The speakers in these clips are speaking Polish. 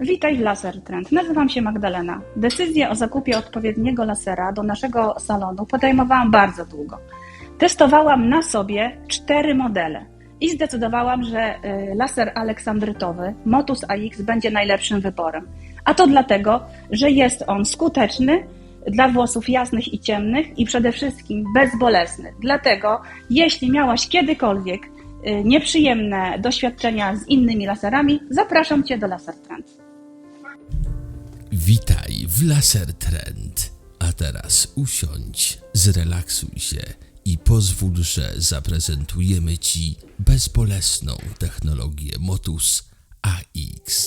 Witaj w Laser Trend. Nazywam się Magdalena. Decyzję o zakupie odpowiedniego lasera do naszego salonu podejmowałam bardzo długo. Testowałam na sobie cztery modele i zdecydowałam, że y, laser aleksandrytowy Motus AX będzie najlepszym wyborem. A to dlatego, że jest on skuteczny dla włosów jasnych i ciemnych i przede wszystkim bezbolesny. Dlatego, jeśli miałaś kiedykolwiek y, nieprzyjemne doświadczenia z innymi laserami, zapraszam Cię do Laser Trend. Witaj w Laser Trend. A teraz usiądź, zrelaksuj się i pozwól, że zaprezentujemy Ci bezbolesną technologię Motus AX.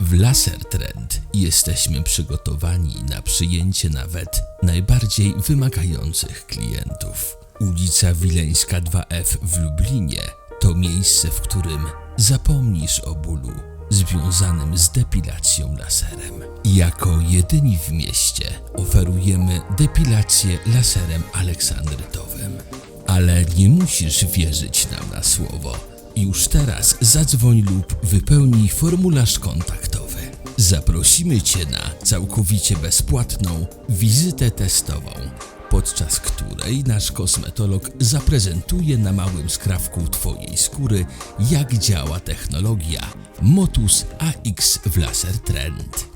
W Laser Trend jesteśmy przygotowani na przyjęcie nawet najbardziej wymagających klientów. Ulica Wileńska 2F w Lublinie to miejsce, w którym zapomnisz o bólu związanym z depilacją laserem. Jako jedyni w mieście oferujemy depilację laserem aleksandrytowym. Ale nie musisz wierzyć nam na słowo. Już teraz zadzwoń lub wypełnij formularz kontaktowy. Zaprosimy Cię na całkowicie bezpłatną wizytę testową, podczas której nasz kosmetolog zaprezentuje na małym skrawku Twojej skóry, jak działa technologia Motus AX w Laser Trend.